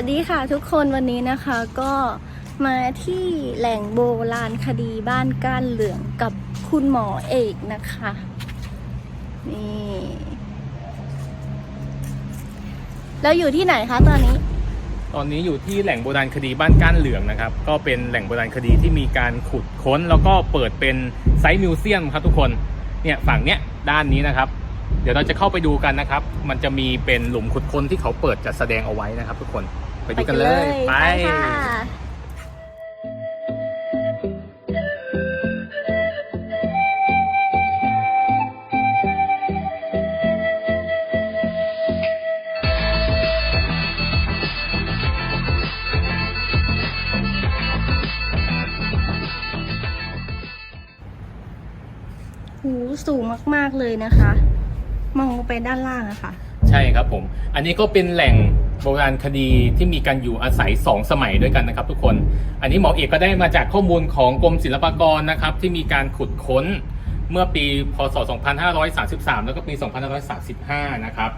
วัสดีค่ะทุกคนวันนี้นะคะก็มาที่แหล่งโบราณคดีบ้านก้านเหลืองกับคุณหมอเอกนะคะนี่แล้วอยู่ที่ไหนคะตอนนี้ ตอนนี้อยู่ที่แหล่งโบราณคดีบ้านก้านเหลืองนะครับ ก็เป็นแหล่งโบราณคดีที่มีการขุดค้น แล้วก็เปิดเป็นไซต์มิวเซียมครับทุกคนเนี่ยฝั่งเนี้ยด้านนี้นะครับ เดี๋ยวเราจะเข้าไปดูกันนะครับ มันจะมีเป็นหลุมขุดค้นที่เขาเปิดจัดแสดงเอาไว้นะครับทุกคน ไปดูกันเลย ไปค่ะหูสูงมาก ๆ เลยนะคะ มองลงไปด้านล่างอะค่ะ ใช่ครับผม อันนี้ก็เป็นแหล่ง โบราณคดีที่มีการอยู่อาศัย 2 สมัยด้วยกันนะครับ ทุกคน อันนี้หมอเอกก็ได้มาจากข้อมูลของกรมศิลปากรนะครับ ที่มีการขุดค้นเมื่อปีพศ 2533 แล้วก็ปี 2535 นะครับ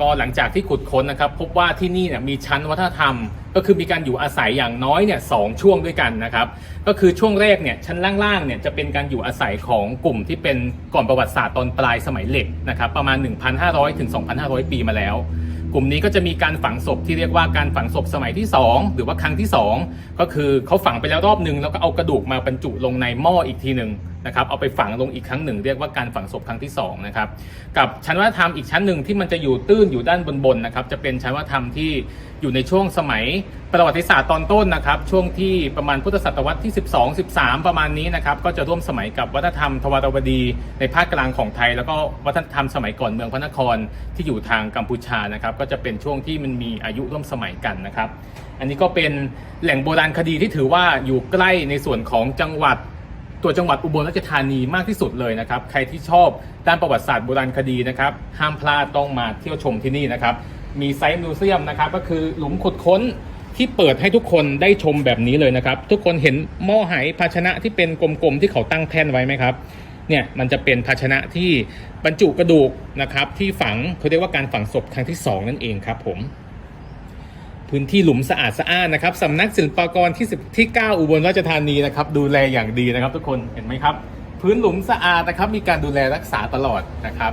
ก็หลังจากที่ขุดค้นนะครับ พบว่าที่นี่เนี่ยมีชั้นวัฒนธรรม ก็คือมีการอยู่อาศัยอย่างน้อยเนี่ยสองช่วงด้วยกันนะครับ ก็คือช่วงแรกเนี่ยชั้นล่างๆเนี่ยจะเป็นการอยู่อาศัยของกลุ่มที่เป็นก่อนประวัติศาสตร์ตอนปลายสมัยเหล็กนะครับประมาณ 1,500ถึง2,500 ปีมาแล้ว ลุ่มนี้ก็จะมีการฝังศพที่เรียกว่าการฝังศพสมัยที่ 2 หรือว่าครั้งที่ 2 ก็คือเขาฝังไปแล้วรอบหนึ่งแล้วก็เอากระดูกมาบรรจุลงในหม้ออีกทีหนึ่ง นะครับเอาไปฝังลงอีกครั้งหนึ่ง เรียกว่าการฝังศพครั้งที่2นะครับกับชั้นวัฒนธรรมอีกชั้นหนึ่งที่มันจะอยู่ตื้นอยู่ด้านบนๆนะครับจะเป็นชั้นวัฒนธรรมที่อยู่ในช่วงสมัยประวัติศาสตร์ตอนต้นนะครับช่วงที่ประมาณพุทธศตวรรษที่ 12 13 ประมาณนี้นะครับก็จะร่วมสมัยกับวัฒนธรรมทวารวดี ในภาคกลางของไทย แล้วก็วัฒนธรรมสมัยก่อนเมืองพระนครที่อยู่ทางกัมพูชานะครับก็จะเป็นช่วงที่มันมีอายุร่วมสมัยกันนะครับอันนี้ก็เป็นแหล่งโบราณคดีที่ถือว่าอยู่ใกล้ในส่วนของจังหวัด ตัวจังหวัดอุบลราชธานีมากที่สุดเลยนะครับ ใครที่ชอบด้านประวัติศาสตร์โบราณคดีนะครับ ห้ามพลาดต้องมาเที่ยวชมที่นี่นะครับ มีไซต์มิวเซียมนะครับ ก็คือหลุมขุดค้นที่เปิดให้ทุกคนได้ชมแบบนี้เลยนะครับ ทุกคนเห็นหม้อไหภาชนะที่เป็นกลมๆที่เขาตั้งแท่นไว้ไหมครับเนี่ยมันจะเป็นภาชนะที่บรรจุกระดูกนะครับที่ฝังเขาเรียกว่าการฝังศพครั้งที่สองนั่นเองครับผม พื้นที่หลุมสะอาดสะอ้านนะครับสำนักศิลปากรที่10ที่9อุบลราชธานีนะครับดูแลอย่างดีนะครับทุกคนเห็นไหมครับ พื้นหลุมสะอาดนะครับมีการดูแลรักษาตลอดนะครับ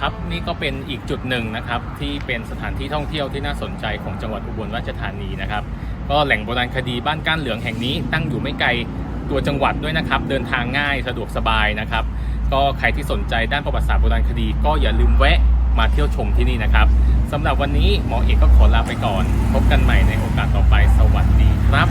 ครับนี่ก็เป็นอีกจุดหนึ่งนะครับที่เป็นสถานที่ท่องเที่ยวที่น่าสนใจของจังหวัดอุบลราชธานีนะครับ ก็แหล่งโบราณคดีบ้านก้านเหลืองแห่งนี้ตั้งอยู่ไม่ไกลตัวจังหวัดด้วยนะครับ เดินทางง่ายสะดวกสบายนะครับ ก็ใครที่สนใจด้านประวัติศาสตร์โบราณคดี ก็อย่าลืมแวะมาเที่ยวชมที่นี่นะครับสำหรับวันนี้หมอเอกก็ขอลาไปก่อน พบกันใหม่ในโอกาสต่อไปสวัสดีครับ